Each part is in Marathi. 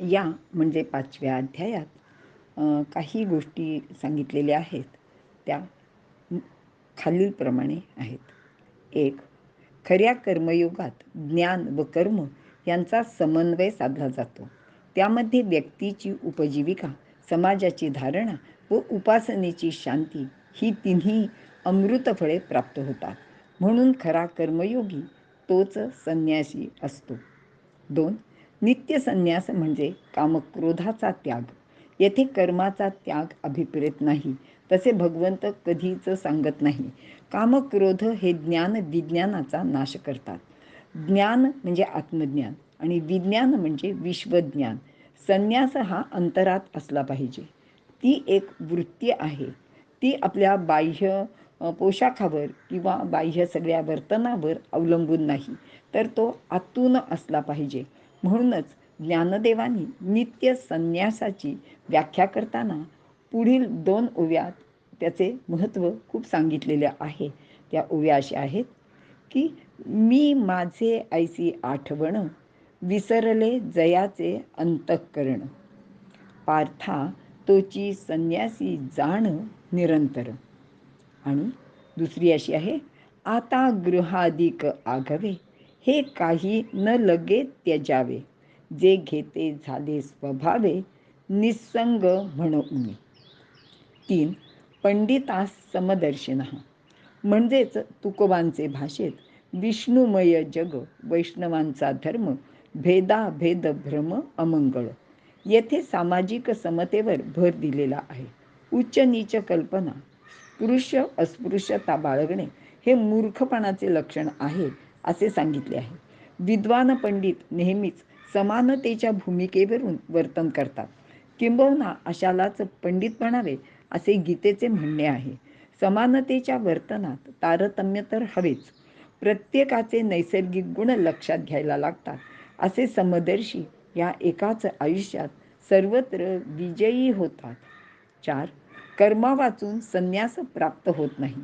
या म्हणजे पाचव्या अध्यायात काही गोष्टी सांगितलेल्या आहेत. त्या खालीलप्रमाणे आहेत. एक खऱ्या कर्मयोगात ज्ञान व कर्म यांचा समन्वय साधला जातो. त्यामध्ये व्यक्तीची उपजीविका समाजाची धारणा व उपासनेची शांती ही तिन्ही अमृतफळे प्राप्त होतात. म्हणून खरा कर्मयोगी तोच संन्यासी असतो. दोन नित्य संन्यास म्हणजे कामक्रोधाचा त्याग. येथे कर्माचा त्याग अभिप्रेत नाही. तसे भगवंत कधीच सांगत नाही. कामक्रोध हे ज्ञान विज्ञानाचा नाश करतात. ज्ञान म्हणजे आत्मज्ञान आणि विज्ञान म्हणजे विश्वज्ञान. संन्यास हा अंतरात असला पाहिजे. ती एक वृत्ती आहे. ती आपल्या बाह्य पोशाखावर किंवा बाह्य सगळ्या वर्तनावर अवलंबून नाही. तर तो आतून असला पाहिजे. म्हणूनच ज्ञानदेवानी नित्य संन्यासाची व्याख्या करताना पुढील दोन ओव्यात त्याचे महत्त्व खूप सांगितलेले आहे. त्या ओव्या अशा आहेत की मी माझे ऐसी आठवण विसरले जयाचे अंतःकरण. पार्था तोची संन्यासी जाण निरंतर. आणि दुसरी अशी आहे आता गृहाधिक आगवे हे काही न लगे त्यजावे. जे घेते झाले स्वभावे निसंग म्हणून. तीन पंडितास समदर्शिन. म्हणजेच तुकोबांचे भाषेत विष्णुमय जग वैष्णवांचा धर्म भेदाभेद भ्रम अमंगळ. येथे सामाजिक समतेवर भर दिलेला आहे. उच्च नीच कल्पना पुरुष अस्पृश्यता बाळगणे हे मूर्खपणाचे लक्षण आहे. असे सांगितले आहे. विद्वान पंडित नेहमीच समानतेच्या भूमिकेवरून वर्तन करतात. किंबहुना अशालाच पंडित म्हणावे असे गीतेचे म्हणणे आहे. समानतेच्या वर्तनात तारतम्य तर हवेच. प्रत्येकाचे नैसर्गिक गुण लक्षात घ्यायला लागतात. असे समदर्शी या एकाच आयुष्यात सर्वत्र विजयी होतात. चार कर्मा वाचून संन्यास प्राप्त होत नाही.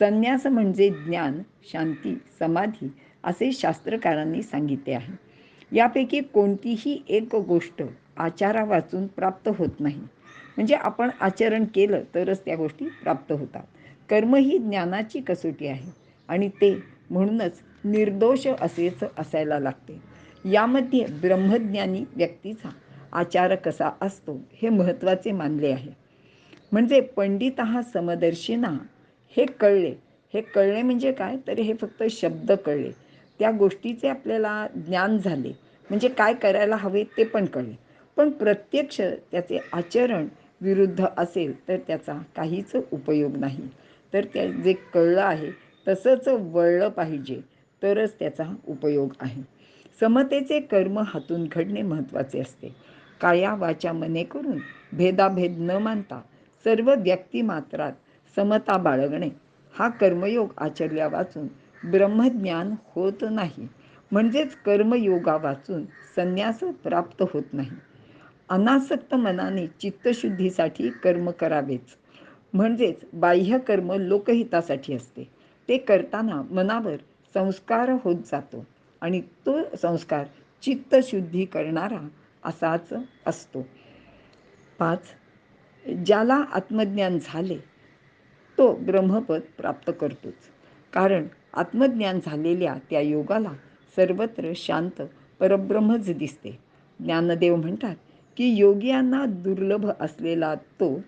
संन्यास म्हणजे ज्ञान शांती समाधी असे शास्त्रकारांनी सांगितले आहे. यापैकी कोणतीही एक गोष्ट आचारा वाचून प्राप्त होत नाही. म्हणजे आपण आचरण केलं तरच त्या गोष्टी प्राप्त होतात. कर्म ही ज्ञानाची कसोटी आहे आणि ते म्हणूनच निर्दोष असेच असायला लागते. यामध्ये ब्रह्मज्ञानी व्यक्तीचा आचार कसा असतो हे महत्त्वाचे मानले आहे. म्हणजे पंडित हा समदर्शिना हे कळले. हे कळले म्हणजे काय? तरी हे फक्त शब्द कळले. त्या गोष्टीचे आपल्याला ज्ञान झाले. म्हणजे काय करायला हवे ते पण कळले. पण प्रत्यक्ष त्याचे आचरण विरुद्ध असेल तर त्याचा काहीच उपयोग नाही. तर त्या जे कळलं आहे तसंच वळलं पाहिजे. तरच त्याचा उपयोग आहे. समतेचे कर्म हातून घडणे महत्त्वाचे असते. काया वाचा मने करून भेदाभेद न मानता सर्व व्यक्तिमात्रात समता बाळगणे. हा कर्मयोग आचरल्या वाचून ब्रह्मज्ञान होत नाही. म्हणजेच कर्मयोगा वाचून संन्यास प्राप्त होत नाही. अनासक्त मनाने चित्तशुद्धीसाठी कर्म करावेच. म्हणजेच बाह्य कर्म लोकहितासाठी असते. ते करताना मनावर संस्कार होत जातो आणि तो संस्कार चित्तशुद्धी करणारा असाच असतो. पाच ज्याला आत्मज्ञान झाले तो ब्रह्मपद प्राप्त करतोच. कारण आत्मज्ञान झालेल्या त्या योगाला सर्वत्र शांत परब्रह्मच दिसते. ज्ञानदेव म्हणतात की योगियांना दुर्लभ असलेला तो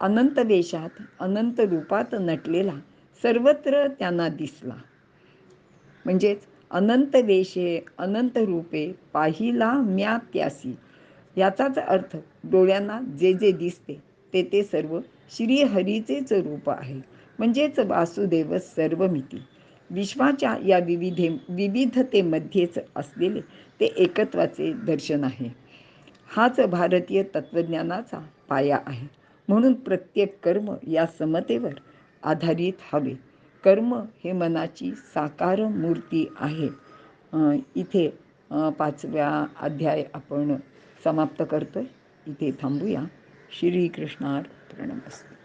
अनंत देशात अनंत रूपात नटलेला सर्वत्र त्यांना दिसला. म्हणजेच अनंत देशे अनंत रूपे पाहिला म्या त्यासी. याचाच अर्थ डोळ्यांना जे जे दिसते ते ते सर्व श्रीहरीचेच रूप आहे. म्हणजेच वासुदेव सर्वमिती. विश्वाच्या या विविधे विविधतेमध्येच असलेले ते एकत्वाचे दर्शन आहे. हाच भारतीय तत्त्वज्ञानाचा पाया आहे. म्हणून प्रत्येक कर्म या समतेवर आधारित हवे. कर्म हे मनाची साकार मूर्ती आहे. इथे पाचव्या अध्याय आपण समाप्त करतोय. इथे थांबूया. പ്രണമസ്തി